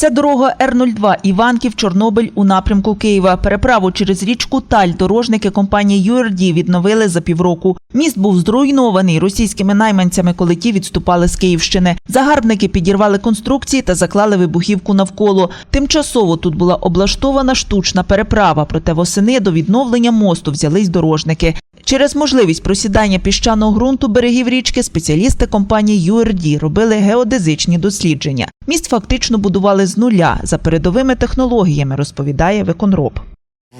Це дорога Р-02 Іванків Чорнобиль у напрямку Києва. Переправу через річку Таль дорожники компанії URD відновили за півроку. Міст був зруйнований російськими найманцями, коли ті відступали з Київщини. Загарбники підірвали конструкції та заклали вибухівку навколо. Тимчасово тут була облаштована штучна переправа, проте восени до відновлення мосту взялись дорожники. Через можливість просідання піщаного ґрунту берегів річки спеціалісти компанії URD робили геодезичні дослідження. Міст фактично будували з нуля за передовими технологіями, розповідає виконроб.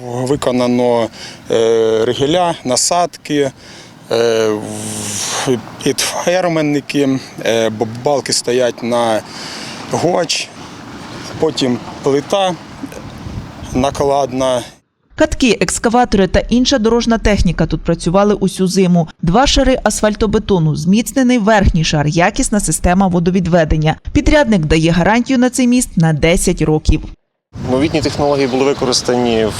Виконано е, ригеля, насадки, е, підферменники, е, балки стоять на гоч, потім плита накладна. Катки, екскаватори та інша дорожна техніка тут працювали усю зиму. Два шари асфальтобетону, зміцнений верхній шар, якісна система водовідведення. Підрядник дає гарантію на цей міст на 10 років. Новітні технології були використані в,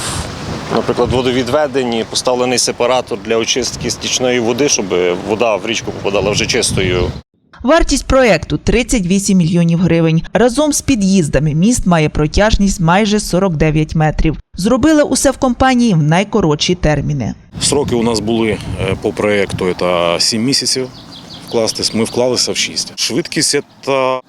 наприклад, водовідведенні, поставлений сепаратор для очистки стічної води, щоб вода в річку попадала вже чистою. Вартість проекту 38 мільйонів гривень. Разом з під'їздами міст має протяжність майже 49 метрів. Зробили усе в компанії в найкоротші терміни. Сроки у нас були е, по проєкту це 7 місяців. Вкластись, ми вклалися в 6. Швидкість це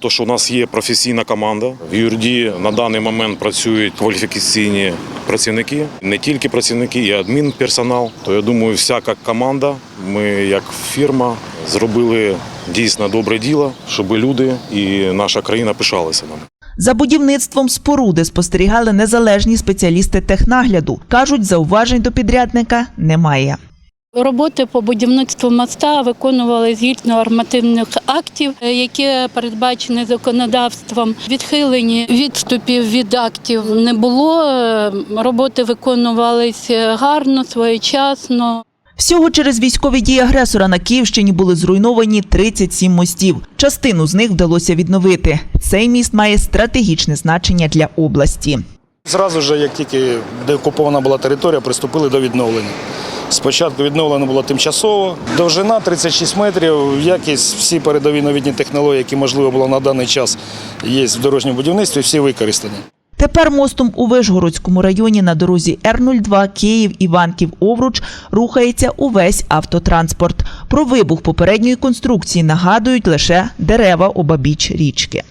те, що у нас є професійна команда. В юрді на даний момент працюють кваліфікаційні працівники, не тільки працівники, і адмінперсонал. То я думаю, всяка команда, ми як фірма зробили дійсно добре діло, щоб люди і наша країна пишалися нами. За будівництвом споруди спостерігали незалежні спеціалісти технагляду. Кажуть, зауважень до підрядника немає. Роботи по будівництву моста виконували згідно нормативних актів, які передбачені законодавством. Відхилені відступів від актів не було. Роботи виконувалися гарно, своєчасно. Всього через військові дії агресора на Київщині були зруйновані 37 мостів. Частину з них вдалося відновити. Цей міст має стратегічне значення для області. Зразу ж, як тільки деокупована була територія, приступили до відновлення. Спочатку відновлено було тимчасово, довжина 36 метрів, якість, всі передові новітні технології, які можливо було на даний час є в дорожньому будівництві, всі використані. Тепер мостом у Вишгородському районі на дорозі Р-02 Київ Іванків Овруч рухається увесь автотранспорт. Про вибух попередньої конструкції нагадують лише дерева обабіч річки.